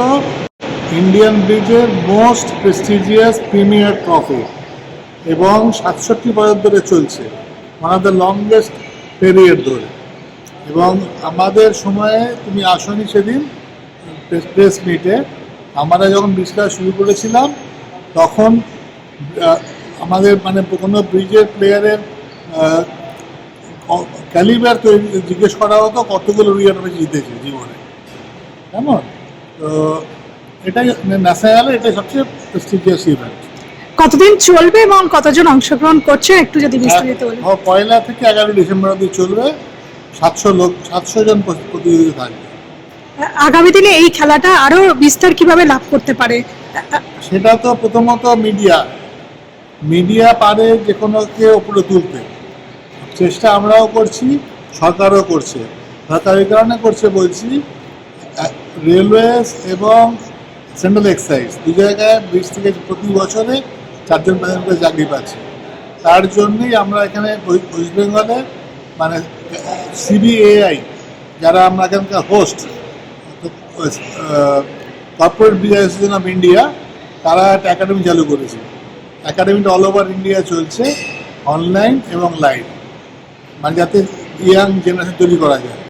হলো ইন্ডিয়ান ব্রিজের most prestigious premier trophy এবং সাতষট্টি বছর ধরে চলছে one of the longest period ধরে। এবং আমাদের সময়ে তুমি আসনি সেদিন প্রেস মিটে আমরা যখন ব্রিজটা শুরু করেছিলাম, তখন আমাদের মানে কোনো ব্রিজের প্লেয়ারের ক্যালিবার তৈরি, জিজ্ঞেস করা হতো কতগুলো রিয়ার জিতেছে জীবনে। কেমন? তো এটাই ন্যাশনালে এটাই সবচেয়ে প্রেস্টিজিয়াস ইভেন্ট কতদিন চলবে এবং কতজন অংশগ্রহণ করছে? একটু যদি বিস্তারিত বলেন। পয়লা থেকে এগারো ডিসেম্বর অবধি চলবে। সাতশো লোক সাতশো জন প্রতি- প্রতিযোগী থাকবে। আগামী দিনে এই খেলাটা আরও বিস্তার কীভাবে লাভ করতে পারে? সেটা তো প্রথমত মিডিয়া। মিডিয়া পারে যে কোনোকে ওপরে তুলতে। চেষ্টা আমরাও করছি সরকারও করছে। সরকার এই কারণে করছে বলছি রেলওয়েজ এবং সেন্ট্রাল এক্সাইজ, দু জায়গায় বিশ থেকে প্রতি বছরে চারজন পাঁচজন করে চাকরি পাচ্ছে। তার জন্যই আমরা এখানে ওয়েস্ট বেঙ্গলে মানে সিবিএআই যারা আমরা এখানকার host corporate bridge association of India তারা একটা একাডেমি চালু করেছে। একাডেমিটা অল ওভার ইন্ডিয়া চলছে অনলাইন এবং লাইভ মানে যাতে ইয়াং জেনারেশন তৈরি করা যায়।